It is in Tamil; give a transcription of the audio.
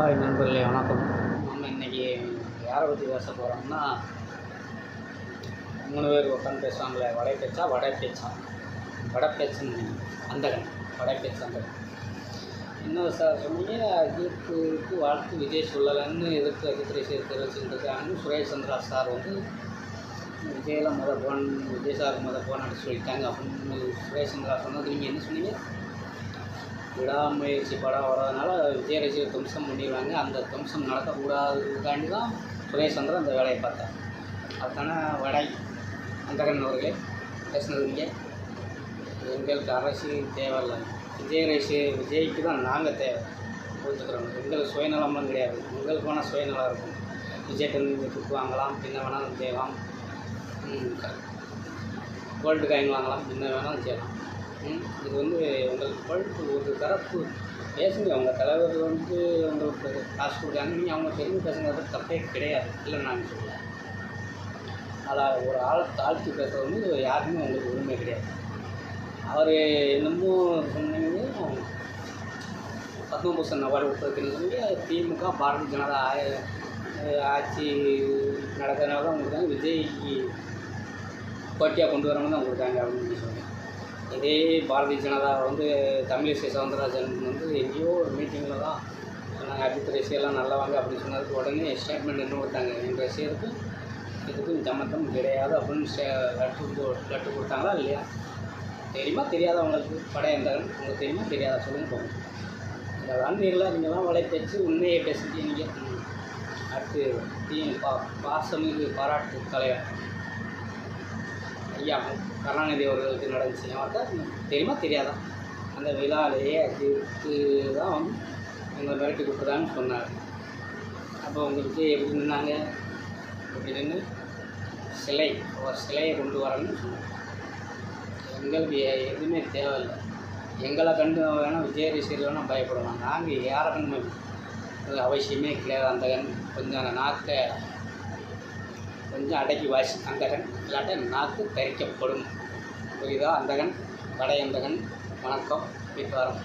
ஹாய் நண்பர்களே வணக்கம். நம்ம இன்னைக்கு யாரை பற்றி பேச போகிறோம்னா மூணு பேர் உட்காந்து பேசுவாங்களே வடை பேச்சா வடை பேச்சா? வடை பேச்சுன்னு அந்தகன் வடை பேச்சு அந்தகன். இன்னும் சார் சொன்னீங்க அஜித்துக்கு வாழ்த்து விஜய் சொல்லலைன்னு எதிர்த்து அஜித்ரை ரசிகர் சுரேஷ் சந்திரா சார் வந்து விஜயில் முத போன் விஜய் சார் முத போன் அடிச்சு சொல்லிட்டாங்க அப்படின்னு சுரேஷ் சந்திரா சொன்னது நீங்கள் என்ன சொன்னீங்க? விடாமுயற்சி படம் வர்றதுனால விஜய் ரசிகர் தும்சம் பண்ணிடுவாங்க. அந்த தும்சம் நடக்கக்கூடாதுக்காண்டி தான் சுரேஷ் சந்திரன் அந்த வேலையை பார்த்தார். அதுதானே வடை அந்தகன் அவர்களே பேசுனது இங்கே. எங்களுக்கு அரசியல் தேவையில்லை. விஜய் ரசி விஜய்க்கு தான் நாங்கள் தேவை. கொடுத்துக்கிறோம் எங்களுக்கு சுயநலம்லாம் கிடையாது. உங்களுக்கு வேணால் சுயநலம் இருக்கும். விஜய்கிட்ட நீங்கள் வாங்கலாம். என்ன வேணாலும் செய்யலாம். கோல்டு காயின் வாங்கலாம். என்ன வேணாலும் செய்யலாம். இது வந்து உங்களுக்கு பொழுது ஒரு தரப்பு பேசுங்க. அவங்க தலைவர் வந்து உங்களுக்கு காசு கொடுக்காங்க நீங்கள் அவங்க தெரிஞ்சு பேசுங்கிறது தப்பே கிடையாது. இல்லை நான் சொல்லுவேன் ஆனால் ஒரு ஆளை தாழ்த்தி பேசுறது வந்து யாருக்குமே உங்களுக்கு உரிமை கிடையாது. அவர் என்னமோ சொன்னீங்க பத்மபூஷன் அவார்டு கொடுத்துருக்குன்னு சொல்லி திமுக பாரதிய ஜனதா ஆய- ஆட்சி நடக்கிறதுனால தான் உங்களுக்கு விஜய்க்கு போட்டியாக கொண்டு வரணும்னு தான் கொடுத்தாங்க அப்படின்னு சொல்லி சொன்னேன் இதே பாரதிய ஜனதா வந்து தமிழிசை சவுந்தரராஜன் வந்து எங்கேயோ ஒரு மீட்டிங்கில் தான் சொன்னாங்க அஜித் ரசிகர்லாம் நல்லவாங்க அப்படின்னு சொன்னதுக்கு உடனே ஸ்டேட்மெண்ட் என்ன கொடுத்தாங்க என் ரசிகருக்கு இதுக்கும் சம்மந்தம் கிடையாது அப்படின்னு ஸ்டே லட்டு லட்டு கொடுத்தாங்களா இல்லையா? தெரியுமா? தெரியாதா உங்களுக்கு படம் உங்களுக்கு தெரியுமா? தெரியாதா? சொல்லுங்க போங்க. இந்த வந்தீங்களா நீங்கள்லாம் வலை பேச்சு உண்மையை பேசிட்டு நீங்கள் அடுத்து தீ பா பாசமிகு பாராட்டு தலைவர் ஐயா கருணாநிதி அவர்களுக்கு நடந்துச்சு அவர்கிட்ட தெரியுமா? தெரியாதான் அந்த விழாலேயே அதுக்கு தான் வந்து உங்களை மிரட்டி கொடுக்குறான்னு சொன்னார். அப்போ உங்களுக்கு எப்படி நின்னாங்க? எப்படி நின்று சிலை ஒரு சிலையை கொண்டு வரணும்னு சொன்னாங்க எங்களுக்கு எதுவுமே தேவையில்லை. எங்களை கண்டு வேணால் விஜய் ரசிகர் வேணால் பயப்படலாம் நாங்கள் யாரை கண்டு அது அவசியமே கிடையாது. அந்த கண் கொஞ்சம் அந்த நாக்கை கொஞ்சம் அடக்கி வாசி அந்தகன் இல்லாட்ட நாக்கு தரிக்கப்படும். புரியுதா? அந்தகன் வடையந்தகன் வணக்கம். வீட்டு வரோம்.